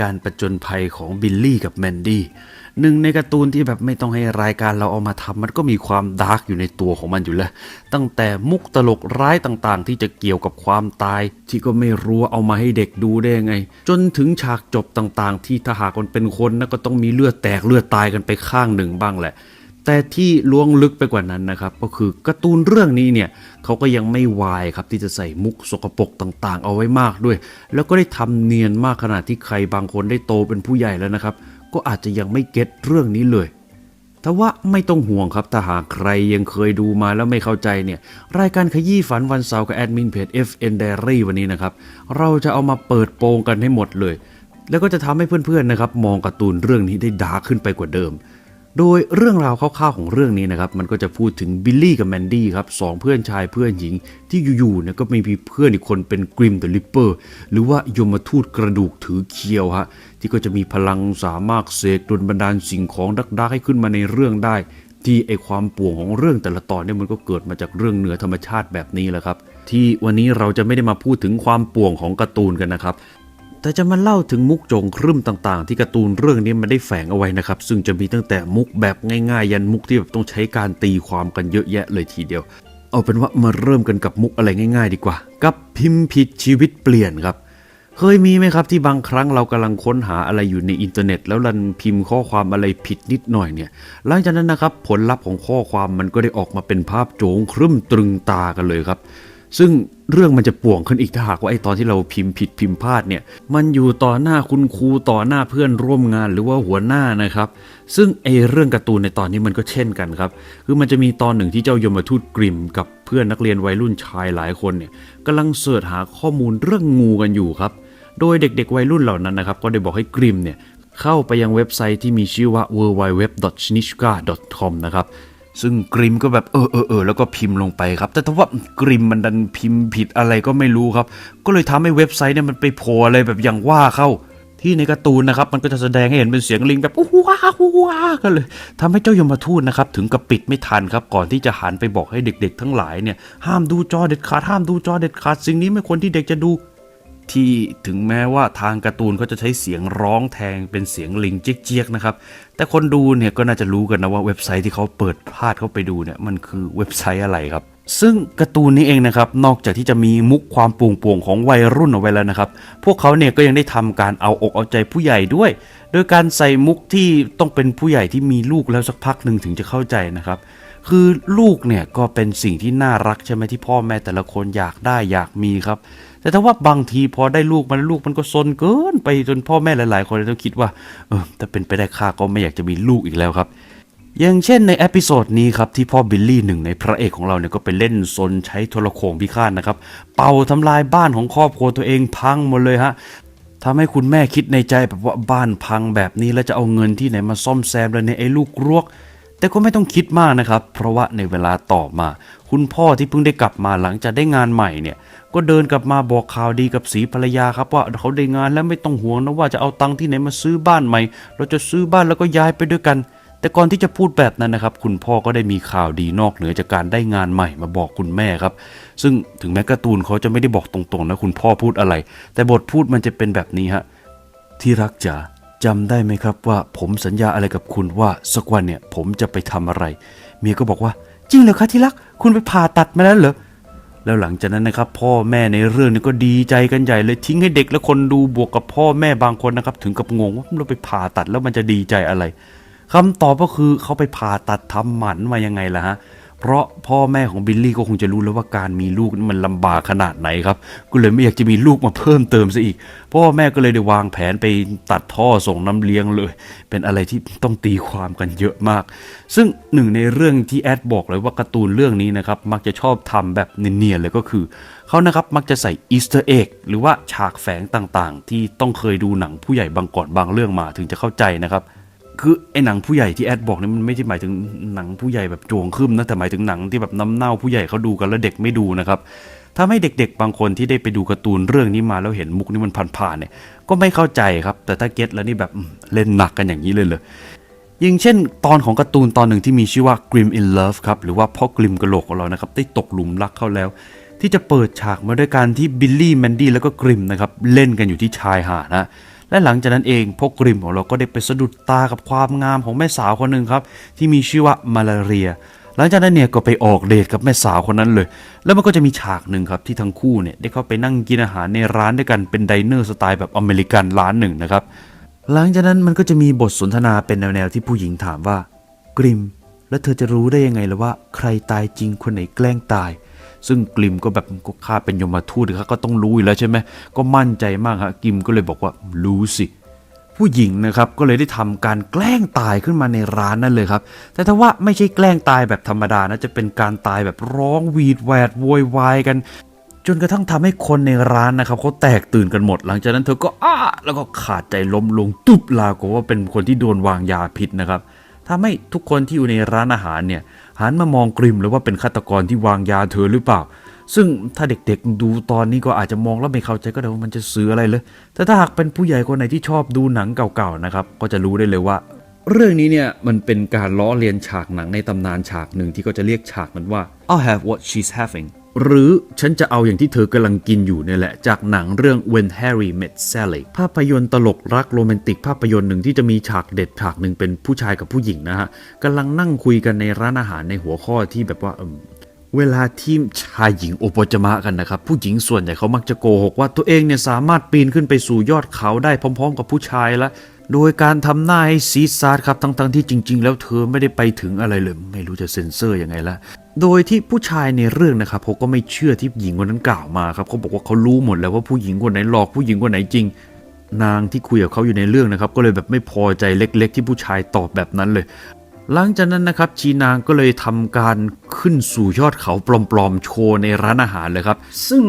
การประจนภัยของบิลลี่กับแมนดี้หนึ่งในการ์ตูนที่แบบไม่ต้องให้รายการเราเอามาทำมันก็มีความดาร์กอยู่ในตัวของมันอยู่แล้ว ตั้งแต่มุกตลกร้ายต่างๆ ที่จะเกี่ยวกับความตาย ที่ก็ไม่รู้ว่าเอามาให้เด็กดูได้ยังไง จนถึงฉากจบต่างๆ ที่ถ้าหากมันเป็นคนนะก็ต้องมีเลือดแตกเลือดตายกันไปข้างหนึ่งบ้างแหละ แต่ที่ล้วงลึกไปกว่านั้นนะครับ ก็คือการ์ตูนเรื่องนี้เนี่ยเขาก็ยังไม่วายครับที่จะใส่มุกสกปรกต่างๆ เอาไว้มากด้วย แล้วก็ได้ทำเนียนมากขนาดที่ใครบางคนได้โตเป็นผู้ใหญ่แล้วนะครับ ก็อาจจะยังไม่เก็ตเรื่องนี้เลยแต่ว่าไม่ต้องห่วงครับถ้าหากใครยังเคยดูมาแล้วไม่เข้าใจเนี่ยรายการขยี้ฝันวันเสาร์กับแอดมินเพจ FN Diary วันนี้นะครับ เราจะเอามาเปิดโปงกันให้หมดเลย แล้วก็จะทำให้เพื่อนๆนะครับ มองการ์ตูนเรื่องนี้ได้ดาร์ขึ้นไปกว่าเดิม โดยเรื่องราวคร่าวๆของเรื่องนี้นะครับมันก็จะพูดถึงบิลลี่กับแมนดี้ครับสองเพื่อนชายเพื่อนหญิงที่อยู่ๆเนี่ยก็มีเพื่อนอีกคนเป็นกริมเดอะลิปเปอร์หรือว่ายมทูตกระดูกถือเคียวฮะที่ก็จะมีพลังสามารถเสกดลบันดาลสิ่งของดักๆให้ขึ้นมาในเรื่องได้ ที่ไอความป่วงของเรื่องแต่ละตอนเนี่ยมันก็เกิดมาจากเรื่องเหนือธรรมชาติแบบนี้แหละครับที่วันนี้เราจะไม่ได้มาพูดถึงความป่วงของการ์ตูนกันนะครับ แต่จะมาเล่าถึงมุกโจงครึ่มต่างๆ ที่การ์ตูนเรื่องนี้มันได้แฝงเอาไว้นะครับ ซึ่งจะมีตั้งแต่มุกแบบง่ายๆ ยันมุกที่แบบต้องใช้การตีความกันเยอะแยะเลยทีเดียว เอาเป็นว่ามาเริ่มกันกับมุกอะไรง่าย ๆ ดีกว่า กับพิมพ์ผิดชีวิตเปลี่ยนครับ เคยมีไหมครับที่บางครั้งเรากำลังค้นหาอะไรอยู่ในอินเทอร์เน็ต แล้วรันพิมพ์ข้อความอะไรผิดนิดหน่อยเนี่ย หลังจากนั้นนะครับผลลัพธ์ของข้อความมันก็ได้ออกมาเป็นภาพโจงครึ่มตรึงตากันเลยครับ ซึ่งเรื่องมันจะป่วงขึ้นอีกถ้าหากว่าไอ้ตอนที่เราพิมพ์ผิดพิมพ์พลาดเนี่ย มันอยู่ต่อหน้าคุณครูต่อหน้าเพื่อนร่วมงานหรือว่าหัวหน้านะครับ ซึ่งไอ้เรื่องการ์ตูนในตอนนี้มันก็เช่นกันครับ คือมันจะมีตอนหนึ่งที่เจ้ายมทูตกริมกับเพื่อนนักเรียนวัยรุ่นชายหลายคนเนี่ยกำลังเสิร์ชหาข้อมูลเรื่องงูกันอยู่ครับ โดยเด็กๆวัยรุ่นเหล่านั้นนะครับ ก็ได้บอกให้กริมเนี่ยเข้าไปยังเว็บไซต์ที่มีชื่อว่า www.snishka.com นะครับ ซึ่งกริมก็แบบเออเออเออแล้วก็พิมพ์ลงไปครับ แต่ถ้าว่ากริมมันดันพิมพ์ผิดอะไรก็ไม่รู้ครับ ก็เลยทำให้เว็บไซต์เนี่ยมันไปโผล่อะไรแบบอย่างว่าเข้า ที่ในการ์ตูนนะครับ มันก็จะแสดงให้เห็นเป็นเสียงลิงแบบอู้ว้าอู้ว้ากันเลยทำให้เจ้ายมทูตนะครับถึงกับปิดไม่ทันครับ ก่อนที่จะหันไปบอกให้เด็ก ๆ ทั้งหลายเนี่ยห้ามดูจอเด็ดขาดห้ามดูจอเด็ดขาดสิ่งนี้ไม่ควรที่เด็กจะดู ที่ถึงแม้ว่าทางการ์ตูนเขาจะใช้เสียงร้องแทงเป็นเสียงลิงเจี๊ยกๆนะครับ แต่คนดูเนี่ยก็น่าจะรู้กันนะว่าเว็บไซต์ที่เขาเปิดพลาดเข้าไปดูเนี่ยมันคือเว็บไซต์อะไรครับ ซึ่งการ์ตูนนี้เองนะครับ นอกจากที่จะมีมุกความป่วงป่วงๆของวัยรุ่นเอาไว้แล้วนะครับ พวกเขาเนี่ยก็ยังได้ทำการเอาอกเอาใจผู้ใหญ่ด้วย โดยการใส่มุกที่ต้องเป็นผู้ใหญ่ที่มีลูกแล้วสักพักหนึ่งถึงจะเข้าใจนะครับคือลูกเนี่ยก็เป็นสิ่งที่น่ารักใช่ไหมที่พ่อแม่แต่ละคนอยากได้อยากมีครับ แต่ถ้าว่าบางทีพอได้ลูกมันลูกมันก็ซนเกินไปจนพ่อแม่หลาย ๆ คนต้องคิดว่าเออถ้าเป็นไปได้ข้าก็ไม่อยากจะมีลูกอีกแล้วครับอย่างเช่นในเอพิโซดนี้ครับที่พ่อบิลลี่หนึ่งในพระเอกของเราเนี่ยก็ไปเล่นซนใช้โทรโขงพิฆาตนะครับ เป่าทำลายบ้านของครอบครัวตัวเองพังหมดเลยฮะทำให้คุณแม่คิดในใจแบบว่าบ้านพังแบบนี้แล้วจะเอาเงินที่ไหนมาซ่อมแซมเลยในยไอ้ลูกรวก แต่ก็ไม่ต้องคิดมากนะครับ เพราะว่าในเวลาต่อมา คุณพ่อที่เพิ่งได้กลับมาหลังจากได้งานใหม่เนี่ย ก็เดินกลับมาบอกข่าวดีกับสีภรรยาครับว่าเขาได้งานแล้วไม่ต้องห่วงนะว่าจะเอาตังค์ที่ไหนมาซื้อบ้านใหม่ เราจะซื้อบ้านแล้วก็ย้ายไปด้วยกัน แต่ก่อนที่จะพูดแบบนั้นนะครับ คุณพ่อก็ได้มีข่าวดีนอกเหนือจากการได้งานใหม่มาบอกคุณแม่ครับ ซึ่งถึงแม้การ์ตูนเขาจะไม่ได้บอกตรงๆนะคุณพ่อพูดอะไร แต่บทพูดมันจะเป็นแบบนี้ฮะที่รักจ๋าจำได้ไหมครับว่าผมสัญญาอะไรกับคุณว่าสักวันเนี่ยผมจะไปทำอะไร เมียก็บอกว่าจริงเหรอคะที่รัก คุณไปผ่าตัดมาแล้วเหรอ แล้วหลังจากนั้นนะครับ พ่อแม่ในเรื่องนี้ก็ดีใจกันใหญ่เลยทิ้งให้เด็กและคนดูบวกกับพ่อแม่บางคนนะครับ ถึงกับงงว่าเราไปผ่าตัดแล้วมันจะดีใจอะไรคำตอบก็คือเขาไปผ่าตัดทำหมันมายังไงล่ะฮะ เพราะพ่อแม่ของบิลลี่ก็คงจะรู้แล้วว่าการมีลูกมันลำบากขนาดไหนครับ ก็เลยไม่อยากจะมีลูกมาเพิ่มเติมซะอีก พ่อแม่ก็เลยได้วางแผนไปตัดท่อส่งน้ำเลี้ยงเลย เป็นอะไรที่ต้องตีความกันเยอะมาก ซึ่งหนึ่งในเรื่องที่แอดบอกเลยว่าการ์ตูนเรื่องนี้นะครับมักจะชอบทำแบบเนียนๆเลยก็คือเขานะครับมักจะใส่อีสเตอร์เอ็กหรือว่าฉากแฝงต่างๆ ที่ต้องเคยดูหนังผู้ใหญ่บางก่อนบางเรื่องมาถึงจะเข้าใจนะครับ คือไอ้หนังผู้ใหญ่ที่แอดบอกนี่มันไม่ได้หมายถึงหนังผู้ใหญ่แบบโจงขึ้นนะแต่หมายถึงหนังที่แบบน้ำเน่าผู้ใหญ่เขาดูกันแล้วเด็กไม่ดูนะครับทำให้เด็กๆ บางคนที่ได้ไปดูการ์ตูนเรื่องนี้มาแล้วเห็นมุกนี้มันผ่านๆเนี่ยก็ไม่เข้าใจครับ แต่ถ้าเก็ตแล้วนี่แบบเล่นหนักกันอย่างนี้เลยเลยอย่งเช่น ตอนของการ์ตูนตอนหนึ่งที่มีชื่อว่า Grim in Love ครับ หรือว่าพ่อกริมกระโหลกของเรานะครับ ได้ตกหลุมรักเขาแล้ว ที่จะเปิดฉากมาด้วยการที่บิลลี่แมนดี้แล้วก็กริมนะครับ เล่นกันอยู่ที่ชายหาดนะ และหลังจากนั้นเองพวกกริมของเราก็ได้ไปสะดุดตากับความงามของแม่สาวคนหนึ่งครับ ที่มีชื่อว่ามาลาเรีย หลังจากนั้นเนี่ยก็ไปออกเดทกับแม่สาวคนนั้นเลย แล้วมันก็จะมีฉากหนึ่งครับที่ทั้งคู่เนี่ยได้เข้าไปนั่งกินอาหารในร้านด้วยกันเป็นไดเนอร์สไตล์แบบอเมริกันร้านหนึ่งนะครับหลังจากนั้นมันก็จะมีบทสนทนาเป็นแนวๆที่ผู้หญิงถามว่ากริม แล้วเธอจะรู้ได้ยังไงล่ะว่า ใครตายจริงคนไหนแกล้งตาย ซึ่งกริมก็แบบก็ข้าเป็นยมทูตเขาก็ต้องรู้อยู่แล้วใช่ไหมก็มั่นใจมากฮะกริมก็เลยบอกว่ารู้สิผู้หญิงนะครับก็เลยได้ทำการแกล้งตายขึ้นมาในร้านนั่นเลยครับ แต่ถ้าว่าไม่ใช่แกล้งตายแบบธรรมดานะจะเป็นการตายแบบร้องวีดแหวดโวยวายกัน จนกระทั่งทำให้คนในร้านนะครับเขาแตกตื่นกันหมด หลังจากนั้นเธอก็อ้าแล้วก็ขาดใจล้มลงตุบลากับว่าเป็นคนที่โดนวางยาพิษนะครับทำให้ทุกคนที่อยู่ในร้านอาหารเนี่ย หันมามองกริมเลยว่าเป็นฆาตกรที่วางยาเธอหรือเปล่า ซึ่งถ้าเด็กๆดูตอนนี้ก็อาจจะมองแล้วไม่เข้าใจก็ได้ว่ามันจะซื้ออะไรเลย แต่ถ้าหากเป็นผู้ใหญ่คนไหนที่ชอบดูหนังเก่าๆนะครับ ก็จะรู้ได้เลยว่า เรื่องนี้เนี่ยมันเป็นการล้อเลียนฉากหนังในตำนานฉากหนึ่งที่เขาจะเรียกฉากนั้นว่า I'll have what she's having หรือฉันจะเอาอย่างที่เธอกำลังกินอยู่เนี่ยแหละ จากหนังเรื่อง When Harry Met Sally ภาพยนตร์ตลกรักโรแมนติกภาพยนตร์หนึ่งที่จะมีฉากเด็ดฉากหนึ่งเป็นผู้ชายกับผู้หญิงนะฮะกำลังนั่งคุยกันในร้านอาหารในหัวข้อที่แบบว่าเวลาที่ชายหญิงโอปจมะกันนะครับ ผู้หญิงส่วนใหญ่เขามักจะโกหกว่าตัวเองเนี่ยสามารถปีนขึ้นไปสู่ยอดเขาได้พร้อม ๆ กับผู้ชายละโดยการทำหน้าให้ซีซาดครับทั้งๆที่จริง ๆ แล้วเธอไม่ได้ไปถึงอะไรเลย ไม่รู้จะเซ็นเซอร์ยังไงละ โดยที่ผู้ชายในเรื่องนะครับเขาก็ไม่เชื่อที่หญิงคนนั้นกล่าวมาครับเขาบอกว่าเขารู้หมดแล้วว่าผู้หญิงคนไหนหลอกผู้หญิงคนไหนจริง นางที่คุยกับเขาอยู่ในเรื่องนะครับ ก็เลยแบบไม่พอใจเล็ก ๆ ที่ผู้ชายตอบแบบนั้นเลย หลังจากนั้นนะครับชีนางก็เลยทำการขึ้นสู่ยอดเขาปลอมๆโชว์ในร้านอาหารเลยครับ ซึ่ง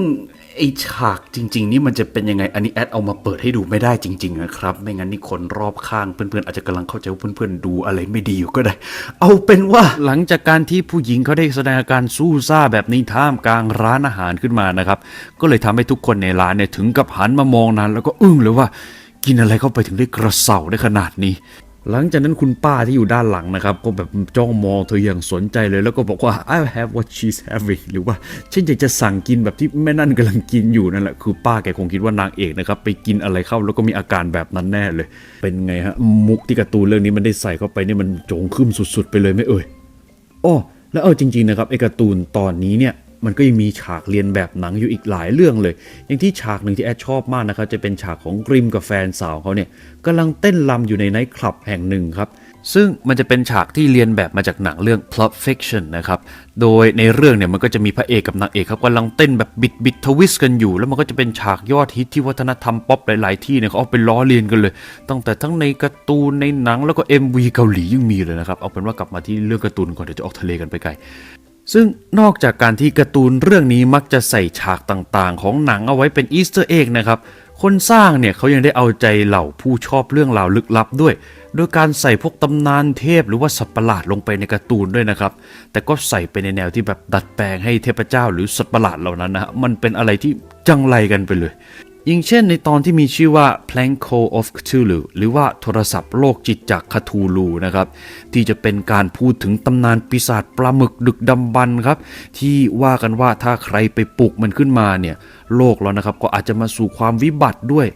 ไอฉากจริง ๆ นี่มันจะเป็นยังไง อันนี้แอดเอามาเปิดให้ดูไม่ได้จริง ๆ นะครับ ไม่งั้นนี่คนรอบข้างเพื่อนๆอาจจะกำลังเข้าใจว่าเพื่อนๆดูอะไรไม่ดีอยู่ก็ได้ เอาเป็นว่าหลังจากการที่ผู้หญิงเขาได้แสดงอาการสู้ซ่าแบบนี้ท่ามกลางร้านอาหารขึ้นมานะครับ ก็เลยทำให้ทุกคนในร้านเนี่ยถึงกับหันมามองนั้น แล้วก็อึ้งเลยว่า กินอะไรเข้าไปถึงได้กระเสาได้ขนาดนี้ หลังจากนั้นคุณป้าที่อยู่ด้านหลังนะครับ ก็แบบจ้องมองเธออย่างสนใจเลย แล้วก็บอกว่า I have what she's having หรือว่าฉันอยากจะสั่งกินแบบที่แม่นั่นกำลังกินอยู่นั่นแหละ คือป้าแกคงคิดว่านางเอกนะครับ ไปกินอะไรเข้าแล้วก็มีอาการแบบนั้นแน่เลย เป็นไงฮะ มุกที่การ์ตูนเรื่องนี้มันได้ใส่เข้าไปนี่มันโจงขึ้นสุดๆ ไปเลยไม่เอ่ยอ้อแล้วเอาจริงๆนะครับไอ้การ์ตูนตอนนี้เนี่ย มันก็ยังมีฉากเรียนแบบหนังอยู่อีกหลายเรื่องเลย อย่างที่ฉากหนึ่งที่แอดชอบมากนะครับ จะเป็นฉากของกริมกับแฟนสาวเขาเนี่ยกำลังเต้นรำอยู่ในไนท์คลับแห่งหนึ่งครับซึ่งมันจะเป็นฉากที่เรียนแบบมาจากหนังเรื่อง Plot Fiction นะครับ โดยในเรื่องเนี่ยมันก็จะมีพระเอกกับนางเอกครับกำลังเต้นแบบบิดบิดทวิสกันอยู่ แล้วมันก็จะเป็นฉากยอดฮิตที่วัฒนธรรมป๊อปหลาย ๆ ที่เนี่ยเขาเอาไปล้อเลียนกันเลย ตั้งแต่ทั้งในการ์ตูนในหนังแล้วก็ MV เกาหลียังมีเลยนะครับ เอาเป็นว่ากลับมาที่เรื่องการ์ตูนก่อนเดี๋ยวจะออกทะเลกันไปไกล ซึ่งนอกจากการที่การ์ตูนเรื่องนี้มักจะใส่ฉากต่างๆ ของหนังเอาไว้เป็นอีสเตอร์เอ็กนะครับ คนสร้างเนี่ยเขายังได้เอาใจเหล่าผู้ชอบเรื่องราวลึกลับด้วย โดยการใส่พวกตำนานเทพหรือว่าสัตว์ประหลาดลงไปในการ์ตูนด้วยนะครับ แต่ก็ใส่ไปในแนวที่แบบดัดแปลงให้เทพเจ้าหรือสัตว์ประหลาดเหล่านั้นนะมันเป็นอะไรที่จังไรกันไปเลย ย่างเช่นในตอนที่มีชื่อว่า Planko of Cthulhu หรือว่าโทรศัพท์โลกจิตจากคาทูลูนะครับ ที่จะเป็นการพูดถึงตำนานปีศาจปลาหมึกดึกดำบรรพ์ครับ ที่ว่ากันว่าถ้าใครไปปลุกมันขึ้นมาเนี่ย โลกเรานะครับก็อาจจะมาสู่ความวิบัติด้วย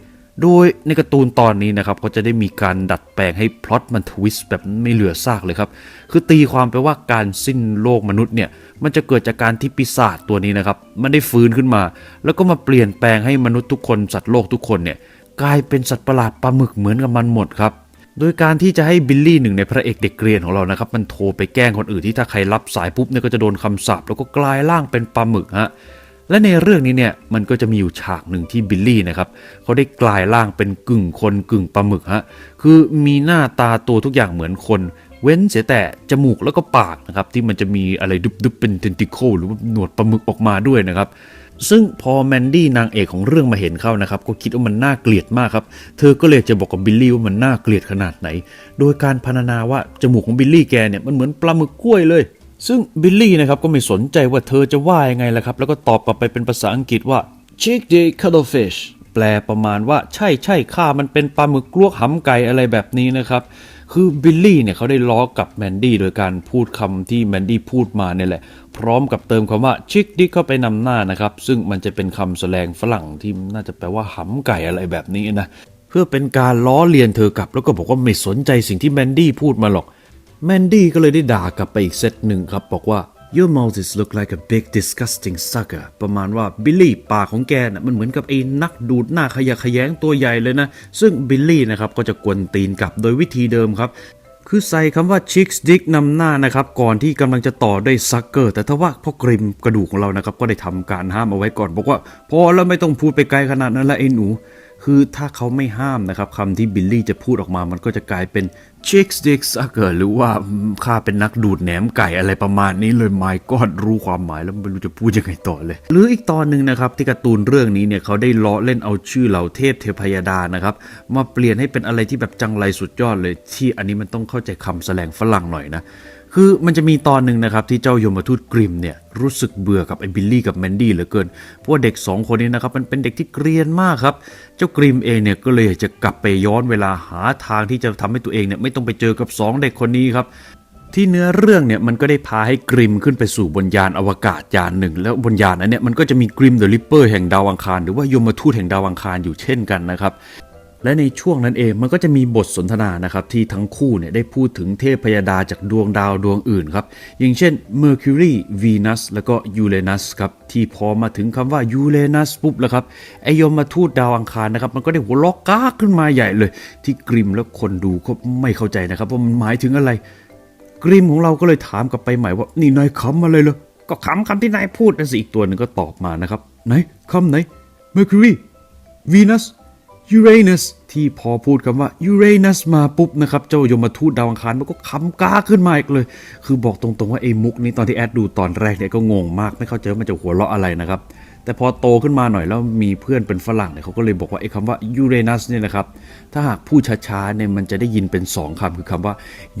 โดยในการ์ตูนตอนนี้นะครับก็จะได้มีการดัดแปลงให้พล็อตมันทวิสต์แบบไม่เหลือซากเลยครับ คือตีความไปว่าการสิ้นโลกมนุษย์เนี่ย มันจะเกิดจากการที่ปีศาจตัวนี้นะครับ มันได้ฟื้นขึ้นมา แล้วก็มาเปลี่ยนแปลงให้มนุษย์ทุกคนสัตว์โลกทุกคนเนี่ย กลายเป็นสัตว์ประหลาดปลาหมึกเหมือนกับมันหมดครับโดยการที่จะให้บิลลี่หนึ่งในพระเอกเด็กเกรียนของเรานะครับ มันโทรไปแกล้งคนอื่นที่ถ้าใครรับสายปุ๊บเนี่ยก็จะโดนคำสาปแล้วก็กลายร่างเป็นปลาหมึกฮะ และในเรื่องนี้เนี่ยมันก็จะมีอยู่ฉากหนึ่งที่บิลลี่นะครับเขาได้กลายร่างเป็นกึ่งคนกึ่งปลาหมึกฮะคือมีหน้าตาตัวทุกอย่างเหมือนคน เว้นเสียแต่จมูกแล้วก็ปากนะครับที่มันจะมีอะไรดุบๆเป็นเทนติโคหรือว่าหนวดปลาหมึกออกมาด้วยนะครับซึ่งพอแมนดี้นางเอกของเรื่องมาเห็นเข้านะครับ ก็คิดว่ามันน่าเกลียดมากครับ เธอก็เลยจะบอกกับบิลลี่ว่ามันน่าเกลียดขนาดไหน โดยการพรรณนาว่าจมูกของบิลลี่แกเนี่ยมันเหมือนปลาหมึกกล้วยเลย ซึ่งบิลลี่นะครับก็ไม่สนใจว่าเธอจะว่ายังไงละครับ แล้วก็ตอบกลับไปเป็นภาษาอังกฤษว่า chick the cuttlefish แปลประมาณว่าใช่ใช่ข้ามันเป็นปลาหมึกกลวกหำไก่อะไรแบบนี้นะครับ คือบิลลี่เนี่ยเขาได้ล้อกับแมนดี้โดยการพูดคำที่แมนดี้พูดมาเนี่ยแหละ พร้อมกับเติมคำว่าชิคดิเข้าไปนำหน้านะครับ ซึ่งมันจะเป็นคำแสลงฝรั่งที่น่าจะแปลว่าหำไก่อะไรแบบนี้นะ เพื่อเป็นการล้อเลียนเธอกลับแล้วก็บอกว่าไม่สนใจสิ่งที่แมนดี้พูดมาหรอก แมนดี้ก็เลยได้ด่ากลับไปอีกเซตหนึ่งครับ บอกว่า Your mouth is look like a big disgusting sucker ประมาณว่าบิลลี่ปากของแกน่ะมันเหมือนกับไอ้นักดูดหน้าขยะแขยงตัวใหญ่เลยนะ ซึ่งบิลลี่นะครับก็จะกวนตีนกลับโดยวิธีเดิมครับ คือใส่คำว่า chicks dick นำหน้านะครับ ก่อนที่กำลังจะต่อด้วย sucker แต่ถ้าว่าพ่อกริมกระดูกของเรานะครับ ก็ได้ทำการห้ามเอาไว้ก่อน บอกว่าพอแล้วไม่ต้องพูดไปไกลขนาดนั้นละไอ้หนู คือถ้าเขาไม่ห้ามนะครับคำที่บิลลี่จะพูดออกมามันก็จะกลายเป็น chicks dick sucker หรือว่าข้าเป็นนักดูดแหนมไก่อะไรประมาณนี้เลยไม่ก็รู้ความหมายแล้วไม่รู้จะพูดยังไงต่อเลย หรืออีกตอนหนึ่งนะครับที่การ์ตูนเรื่องนี้เนี่ยเขาได้ล้อเล่นเอาชื่อเหล่าเทพเทพยดานะครับมาเปลี่ยนให้เป็นอะไรที่แบบจังไรสุดยอดเลย ที่อันนี้มันต้องเข้าใจคำแสลงฝรั่งหน่อยนะ คือมันจะมีตอนหนึ่งนะครับที่เจ้ายมทูตกริมเนี่ยรู้สึกเบื่อกับไอ้บิลลี่กับแมนดี้เหลือเกิน เพราะว่าเด็กสองคนนี้นะครับมันเป็นเด็กที่เกรียนมากครับ เจ้ากริมเองเนี่ยก็เลยจะกลับไปย้อนเวลาหาทางที่จะทำให้ตัวเองเนี่ยไม่ต้องไปเจอกับสองเด็กคนนี้ครับที่เนื้อเรื่องเนี่ยมันก็ได้พาให้กริมขึ้นไปสู่บนยานอวกาศยานหนึ่ง แล้วบนยานนั้นเนี่ยมันก็จะมีกริมเดอะริปเปอร์แห่งดาวอังคาร หรือว่ายมทูตแห่งดาวอังคารอยู่เช่นกันนะครับ และในช่วงนั้นเองมันก็จะมีบทสนทนานะครับที่ทั้งคู่เนี่ยได้พูดถึงเทพยดาจากดวงดาวดวงอื่นครับอย่างเช่น Mercury Venus แล้วก็ Uranus ครับที่พอมาถึงคำว่า Uranus ปุ๊บแล้วครับไอยมาทูตดาวอังคารนะครับมันก็ได้หัวล็อกก้าขึ้นมาใหญ่เลย ที่กริมแล้วคนดูก็ไม่เข้าใจนะครับว่ามันหมายถึงอะไร กริมของเราก็เลยถามกลับไปใหม่ว่านี่นายคำอะไรเหรอก็คำคำที่นายพูดนั่นสิอีกตัวหนึ่งก็ตอบมานะครับไหนคำไหน Mercury Venus ยูเรนัสที่พอพูดคำว่ายูเรนัสมาปุ๊บนะครับ เจ้ายมทูตดาวอังคารมันก็คำก้าขึ้นมาอีกเลย คือบอกตรงๆว่าไอ้มุกนี้ตอนที่แอดดูตอนแรกเนี่ยก็งงมากไม่เข้าใจว่ามันจะหัวเราะอะไรนะครับ แต่พอโตขึ้นมาหน่อยแล้วมีเพื่อนเป็นฝรั่งเนี่ยเขาก็เลยบอกว่าไอ้คำว่า Uranus เนี่ยนะครับ ถ้าหากพูดช้าๆเนี่ยมันจะได้ยินเป็น 2คำคือคำว่า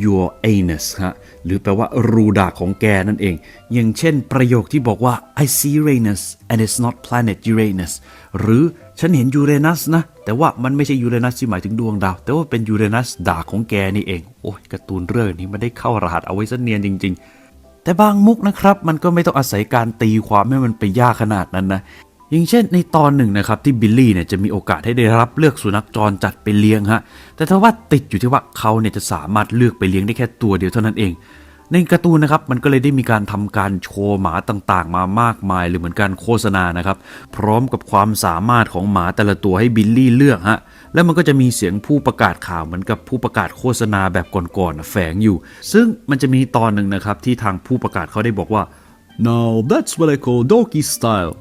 your anus ฮะหรือแปลว่ารูดากของแกนั่นเอง อย่างเช่นประโยคที่บอกว่า I see Uranus and it's not planet Uranus หรือฉันเห็นยูเรนัสนะ แต่ว่ามันไม่ใช่ยูเรนัสที่หมายถึงดวงดาว แต่ว่าเป็นยูเรนัสดากของแกนี่เอง โอ้ยการ์ตูนเรื่องนี้มันได้เข้ารหัสเอาไว้ซะเนียนจริง ๆ แต่บางมุกนะครับมันก็ไม่ต้องอาศัยการตีความให้มันไปยากขนาดนั้นนะอย่างเช่นในตอนหนึ่งนะครับที่บิลลี่เนี่ยจะมีโอกาสให้ได้รับเลือกสุนัขจรจัดไปเลี้ยงฮะแต่ถ้าว่าติดอยู่ที่ว่าเขาเนี่ยจะสามารถเลือกไปเลี้ยงได้แค่ตัวเดียวเท่านั้นเอง ในการ์ตูนนะครับมันก็เลยได้มีการทำการโชว์หมาต่างๆ มามากมายหรือเหมือนการโฆษณานะครับ พร้อมกับความสามารถของหมาแต่ละตัวให้บิลลี่เลือกฮะแล้วมันก็จะมีเสียงผู้ประกาศข่าวเหมือนกับผู้ประกาศโฆษณาแบบก่อนๆแฝงอยู่ ซึ่งมันจะมีตอนหนึ่งนะครับที่ทางผู้ประกาศเขาได้บอกว่า now that's what I call doggy style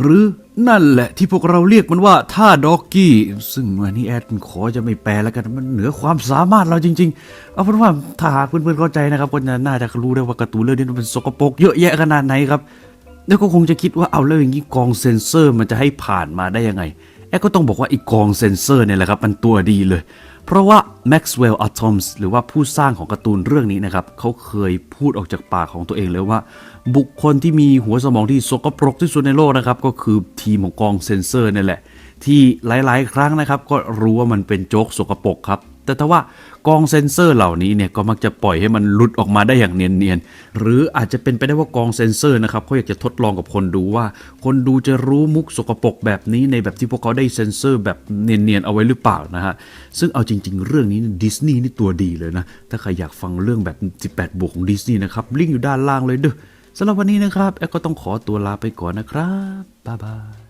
หรือ นั่นแหละที่พวกเราเรียกมันว่าท่าด็อกกี้ ซึ่งวันนี้แอดขอจะไม่แปลแล้วกันมันเหนือความสามารถเราจริง ๆ เอาเป็นว่าถ้าหากเพื่อนๆเข้าใจนะครับก็น่าจะรู้ได้ว่าการ์ตูนเรื่องนี้มันเป็นสกปรกเยอะแยะขนาดไหนครับ แล้วก็คงจะคิดว่าเอาแล้วอย่างนี้กองเซนเซอร์มันจะให้ผ่านมาได้ยังไง แอดก็ต้องบอกว่าอีกกองเซนเซอร์เนี่ยแหละครับมันตัวดีเลย เพราะว่า Maxwell Atoms หรือว่าผู้สร้างของการ์ตูนเรื่องนี้นะครับเขาเคยพูดออกจากปากของตัวเองเลยว่า บุคคลที่มีหัวสมองที่สกปรกที่สุดในโลกนะครับ ก็คือทีมของกองเซนเซอร์นี่แหละ ที่หลายๆ ครั้งนะครับ ก็รู้ว่ามันเป็นโจ๊กสกปรกครับ แต่ถ้าว่ากองเซนเซอร์เหล่านี้เนี่ยก็มักจะปล่อยให้มันหลุดออกมาได้อย่างเนียนๆ หรืออาจจะเป็นไปได้ว่ากองเซนเซอร์นะครับเขาอยากจะทดลองกับคนดูว่า คนดูจะรู้มุกสกปรกแบบนี้ในแบบที่พวกเขาได้เซนเซอร์แบบเนียนๆเอาไว้หรือเปล่านะฮะ ซึ่งเอาจริง ๆ เรื่องนี้ดิสนีย์นี่ตัวดีเลยนะ ถ้าใครอยากฟังเรื่องแบบ 18 บวกของดิสนีย์นะครับลิงก์อยู่ด้านล่างเลยเด้อสำหรับวันนี้นะครับแอดก็ต้องขอตัวลาไปก่อนนะครับบ๊ายบาย